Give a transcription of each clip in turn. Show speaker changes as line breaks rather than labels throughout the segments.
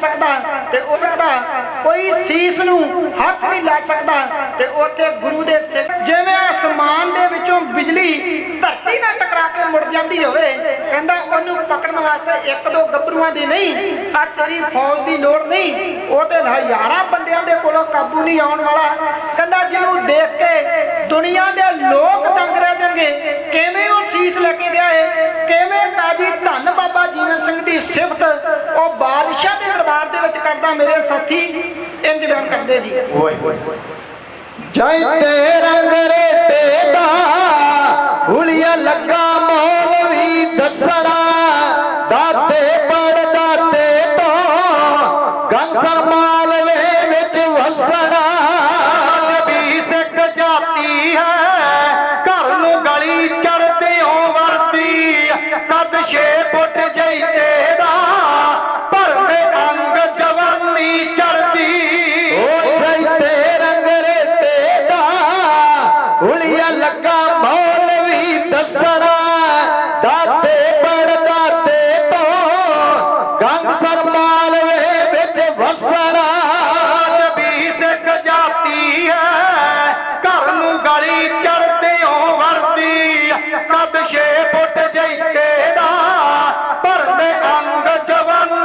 ਸਕਦਾ, ਤੇ ਉਸ ਦਾ ਕੋਈ ਸੀਸ ਨੂੰ ਹੱਥ ਨਹੀਂ ਲਾ ਸਕਦਾ, ਤੇ ਉੱਥੇ ਗੁਰੂ ਦੇ ਸਿੱਖ ਜਿਵੇਂ ਅਸਮਾਨ ਦੇ ਵਿੱਚੋਂ ਬਿਜਲੀ ਧਰਤੀ ਨਾਲ ਟਕਰਾ ਕੇ ਮੁੜ ਜਾਂਦੀ ਹੋਵੇ, ਕਹਿੰਦਾ ਉਹਨੂੰ ਪਕੜਨ ਵਾਸਤੇ ਇੱਕ ਦੋ ਗੱਭਰੂਆਂ ਦੀ ਨਹੀਂ ਆ ਤੇਰੀ ਫੌਜ ਦੀ ਲੋੜ ਨਹੀਂ ਉਹ ਤੇ ਹਜ਼ਾਰਾਂ ਬੰਦਿਆਂ ਦੇ ਕੋਲੋਂ ਕਾਬੂ ਨਹੀਂ ਆਉਣ ਵਾਲਾ। ਕਹਿੰਦਾ ਜਿਹਨੂੰ ਦੇਖ ਕੇ ਦੁਨੀਆ ਦੇ ਲੋਕ ਤੰਗ ਰਹਿ ਜਾਣਗੇ, ਕਿਵੇਂ ਉਹ ਸੀਸ ਲੈ ਕੇ ਗਿਆ ਹੈ ਕਿਵੇਂ ਕਾਜੀ ਧੰਨ ਬਾਬਾ ਜੀਵਨ ਸਿੰਘ ਦੀ ਸਿਫਤ ਉਹ ਬਾਦਸ਼ਾਹ ਦੇ ਦਰਬਾਰ ਦੇ ਵਿੱਚ ਕਰਦਾ ਮੇਰੇ ਸਾਥੀ ਕਰਦੇ ਜੀ।
ਜੈ ਤੇ ਰੰਗ ਰੇਤੇ ਦਾ ਹੁਲੀਆ ਲੱਗਾ ਮੌਲਵੀ ਦੱਸਣਾ ਦਾਤੇ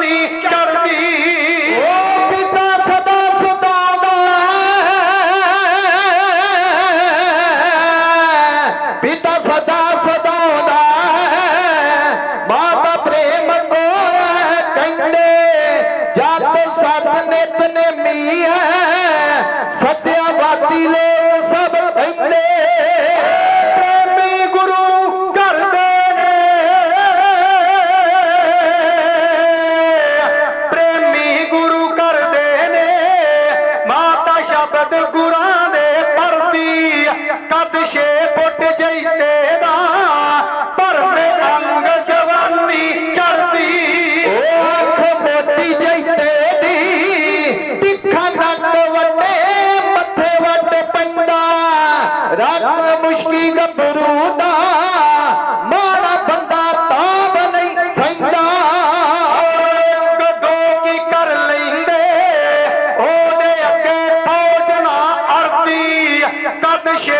ਜਵਾਨੀ ਚੜਦੀ ਓ ਪਿਤਾ ਸਦਾ ਸਦਾਉਂਦਾ ਪਿਤਾ ਸਦਾ ਸਦਾਉਂਦਾ ਹੈ। ਮਾਤਾ ਪ੍ਰੇਮ ਕੋਰ ਕਹਿੰਦੇ, ਜਦ ਸਤ ਨਿਤ ਨੇਮੀ ਹੈ ਰੱਤ ਮੁਸ਼ਕੀ ਗੱਭਰੂ ਦਾ ਮਾੜਾ ਬੰਦਾ ਤਾਬ ਨਹੀਂ ਸੈਂਦਾ ਕਦੋਂ ਕੀ ਕਰ ਲੈਂਦੇ, ਉਹਦੇ ਅੱਗੇ ਫੌਜ ਨਾ ਅੜਦੀ। ਕਦ ਛੇ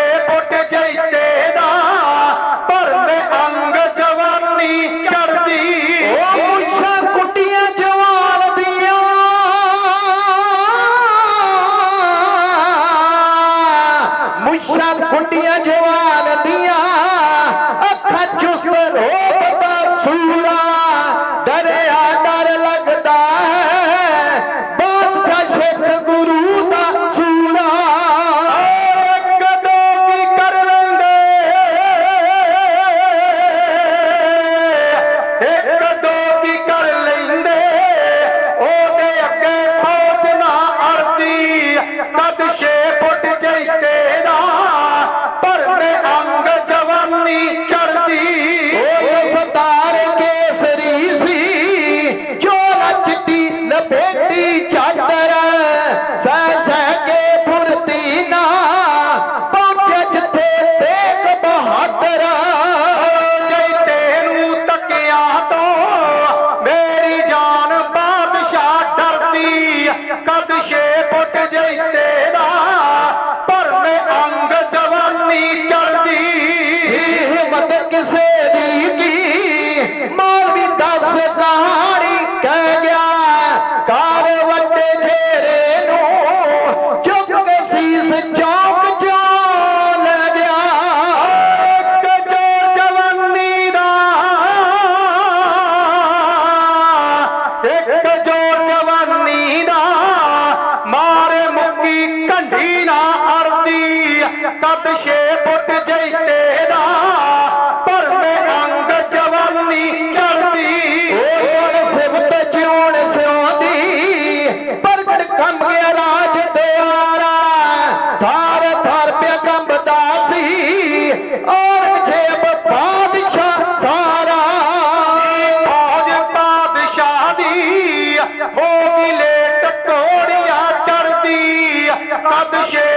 দিয়া যে ਕਦ ਛੇ ਫੁੱਟ ਜੈਤੇ ਦਾ ਕਦ ਛੇ ਫੁੱਟ ਜੈਤੇ ਦਾ ਭਰਵੇਂ ਅੰਗ ਜਵਾਨੀ ਚੜਦੀ ਓਏ ਸਿਫਤ ਜਿਉਣ ਸਿਉਂਦੀ, ਪ੍ਰਗਟ ਕੰਬ ਗਿਆ ਰਾਜ ਦੁਆਰਾ। ਥਾਰ ਥਾਰ ਪਿਆ ਕੰਬਦਾ ਸੀ, ਔਰੰਗਜ਼ੇਬ ਬਾਦਸ਼ਾਹ ਸਾਰਾ। ਫੌਜ ਬਾਦਸ਼ਾਹ ਦੀ ਹੋ ਗਈ ਲੇਟ ਟੋੜੀਆਂ ਚੜਦੀ ਕਦ ਛੇ